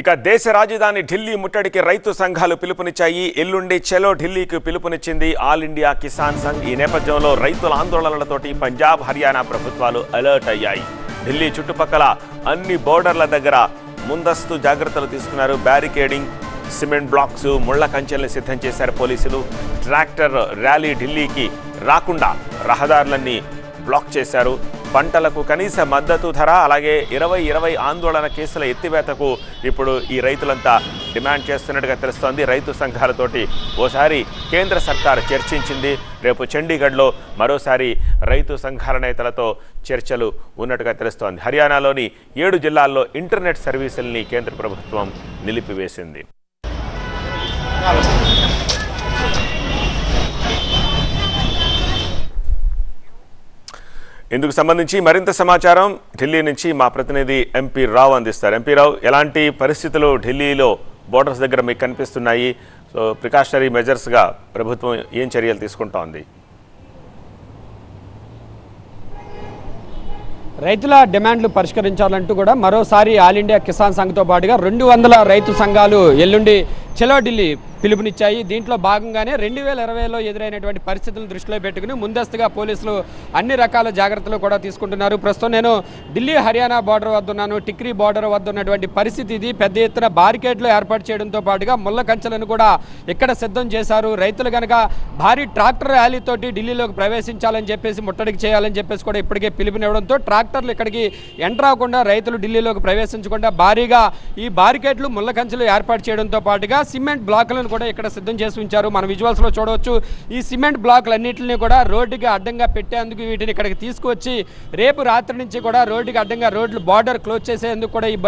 ఇక దేశ రాజధాని ఢిల్లీ ముట్టడికి రైతు సంఘాలు పిలుపునిచ్చాయి. ఎల్లుండి చెలో ఢిల్లీకి పిలుపునిచ్చింది ఆల్ ఇండియా కిసాన్ సంఘ్. ఈ నేపథ్యంలో రైతుల ఆందోళనలతోటి పంజాబ్ హర్యానా ప్రభుత్వాలు అలర్ట్ అయ్యాయి. ఢిల్లీ చుట్టుపక్కల అన్ని బోర్డర్ల దగ్గర ముందస్తు జాగ్రత్తలు తీసుకున్నారు బ్యారికేడింగ్ సిమెంట్ బ్లాక్స్ ముళ్ళ కంచెల్ని సిద్ధం చేశారు పోలీసులు. ట్రాక్టర్ ర్యాలీ ఢిల్లీకి రాకుండా రహదారులన్నీ బ్లాక్ చేశారు. పంటలకు కనీస మద్దతు ధర అలాగే ఇరవై ఇరవై ఆందోళన కేసుల ఎత్తివేతకు ఇప్పుడు ఈ రైతులంతా డిమాండ్ చేస్తున్నట్టుగా తెలుస్తోంది. రైతు సంఘాలతోటి ఓసారి కేంద్ర సర్కార్ చర్చించింది. రేపు చండీగఢ్లో మరోసారి రైతు సంఘాల నేతలతో చర్చలు ఉన్నట్టుగా తెలుస్తోంది. హర్యానాలోని ఏడు జిల్లాల్లో ఇంటర్నెట్ సర్వీసుల్ని కేంద్ర ప్రభుత్వం నిలిపివేసింది. ఇందుకు సంబంధించి మరింత సమాచారం ఢిల్లీ నుంచి మా ప్రతినిధి ఎంపీ రావు అందిస్తారు. ఎంపీ రావు ఎలాంటి పరిస్థితులు ఢిల్లీలో బోర్డర్స్ దగ్గర మీకు కనిపిస్తున్నాయి? సో ప్రికాషనరీ మెజర్స్గా ప్రభుత్వం ఏం చర్యలు తీసుకుంటోంది? రైతుల డిమాండ్లు పరిష్కరించాలంటూ కూడా మరోసారి ఆల్ ఇండియా కిసాన్ సంఘ్తో పాటుగా రెండు వందల రైతు సంఘాలు ఎల్లుండి చలో ఢిల్లీ పిలుపునిచ్చాయి. దీంట్లో భాగంగానే రెండు వేల ఇరవైలో ఎదురైనటువంటి పరిస్థితులను దృష్టిలో పెట్టుకుని ముందస్తుగా పోలీసులు అన్ని రకాల జాగ్రత్తలు కూడా తీసుకుంటున్నారు. ప్రస్తుతం నేను ఢిల్లీ హర్యానా బార్డర్ వద్ద ఉన్నాను. టిక్రీ బార్డర్ వద్ద ఉన్నటువంటి పరిస్థితి ఇది. పెద్ద ఎత్తున బారికేడ్లు ఏర్పాటు చేయడంతో పాటుగా ముళ్ళ కంచెలను కూడా ఇక్కడ సిద్ధం చేశారు. రైతులు కనుక భారీ ట్రాక్టర్ ర్యాలీతోటి ఢిల్లీలోకి ప్రవేశించాలని చెప్పేసి ముట్టడికి చేయాలని చెప్పేసి కూడా ఇప్పటికే పిలుపునివ్వడంతో ట్రాక్టర్లు ఇక్కడికి ఎంటర్ అవ్వకుండా రైతులు ఢిల్లీలోకి ప్రవేశించకుండా భారీగా ఈ బారికేడ్లు ముళ్ళ కంచెలు ఏర్పాటు చేయడంతో పాటుగా సిమెంట్ బ్లాకులను కూడా ఇక్కడ సిద్ధం చేసి ఉంచారు. మన విజువల్స్లో చూడవచ్చు ఈ సిమెంట్ బ్లాకులన్నింటినీ కూడా రోడ్డుకి అడ్డంగా పెట్టేందుకు వీటిని ఇక్కడికి తీసుకువచ్చి రేపు రాత్రి నుంచి కూడా రోడ్డుకి అడ్డంగా రోడ్లు బార్డర్ క్లోజ్ చేసేందుకు కూడా ఈ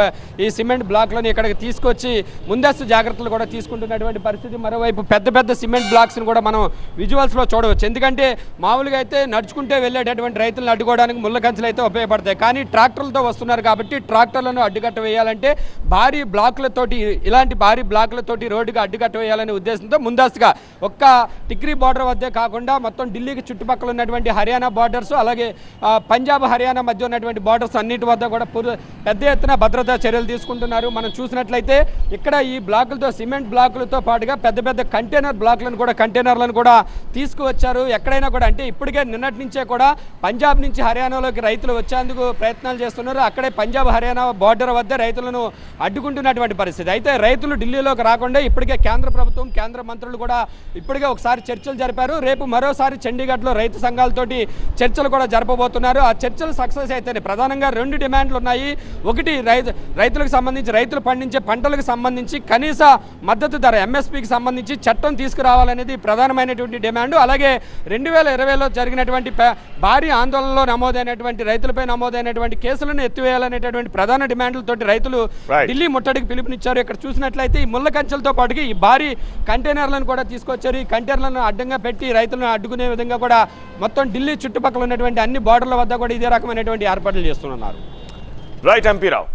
ఈ సిమెంట్ బ్లాక్లను ఇక్కడికి తీసుకొచ్చి ముందస్తు జాగ్రత్తలు కూడా తీసుకుంటున్నటువంటి పరిస్థితి. మరోవైపు పెద్ద పెద్ద సిమెంట్ బ్లాక్స్ని కూడా మనం విజువల్స్లో చూడవచ్చు. ఎందుకంటే మామూలుగా అయితే నడుచుకుంటే వెళ్ళేటటువంటి రైతులను అడ్డుకోవడానికి ముళ్ళ కంచెలు అయితే ఉపయోగపడతాయి. కానీ ట్రాక్టర్లతో వస్తున్నారు కాబట్టి ట్రాక్టర్లను అడ్డుకట్ట వేయాలంటే భారీ బ్లాకులతోటి ఇలాంటి భారీ బ్లాకులతోటి రోడ్డుకి అడ్డుకట్ట వేయాలనే ఉద్దేశంతో ముందస్తుగా ఒక్క టిక్రీ బార్డర్ వద్దే కాకుండా మొత్తం ఢిల్లీకి చుట్టుపక్కల ఉన్నటువంటి హర్యానా బార్డర్స్ అలాగే పంజాబ్ హర్యానా మధ్య ఉన్నటువంటి బార్డర్స్ అన్నిటి వద్ద కూడా పెద్ద ఎత్తున భద్రతా చర్యలు తీసుకుంటున్నారు. మనం చూసినట్లయితే ఇక్కడ ఈ బ్లాకులతో సిమెంట్ బ్లాకులతో పాటుగా పెద్ద పెద్ద కంటైనర్ బ్లాకులను కూడా కంటైనర్లను కూడా తీసుకువచ్చారు. ఎక్కడైనా కూడా అంటే ఇప్పటికే నిన్నటి నుంచే కూడా పంజాబ్ నుంచి హర్యానాలోకి రైతులు వచ్చేందుకు ప్రయత్నాలు చేస్తున్నారు. అక్కడే పంజాబ్ హర్యానా బార్డర్ వద్ద రైతులను అడ్డుకుంటున్నటువంటి పరిస్థితి. అయితే రైతులు ఢిల్లీలోకి రాకుండా ఇప్పటికే కేంద్ర ప్రభుత్వం కేంద్ర మంత్రులు కూడా ఇప్పటికే ఒకసారి చర్చలు జరిపారు. రేపు మరోసారి చండీగఢ్లో రైతు సంఘాలతోటి చర్చలు కూడా జరపబోతున్నారు. ఆ చర్చలు సక్సెస్ అయితేనే ప్రధానంగా రెండు డిమాండ్లు ఉన్నాయి. ఒకటి రైతు రైతులకు సంబంధించి రైతులు పండించే పంటలకు సంబంధించి కనీస మద్దతు ధర ఎంఎస్పీకి సంబంధించి చట్టం తీసుకురావాలనేది ప్రధానమైనటువంటి డిమాండ్. అలాగే రెండు వేల ఇరవైలో జరిగినటువంటి భారీ ఆందోళనలో నమోదైనటువంటి రైతులపై నమోదైనటువంటి కేసులను ఎత్తివేయాలనేటటువంటి ప్రధాన డిమాండ్లతోటి రైతులు. ఢిల్లీ ముట్టడికి పిలుపునిచ్చారు. ఇక్కడ చూసినట్లయితే ఈ ముళ్ళ కంచెలతో పాటుగా ఈ భారీ కంటైనర్లను కూడా తీసుకొచ్చారు. ఈ కంటైనర్లను అడ్డంగా పెట్టి రైతులను అడ్డుకునే విధంగా కూడా మొత్తం ఢిల్లీ చుట్టుపక్కల ఉన్నటువంటి అన్ని బార్డర్ల వద్ద కూడా ఇదే రకమైనటువంటి ఏర్పాట్లు చేస్తున్నారు. Right MP Rao.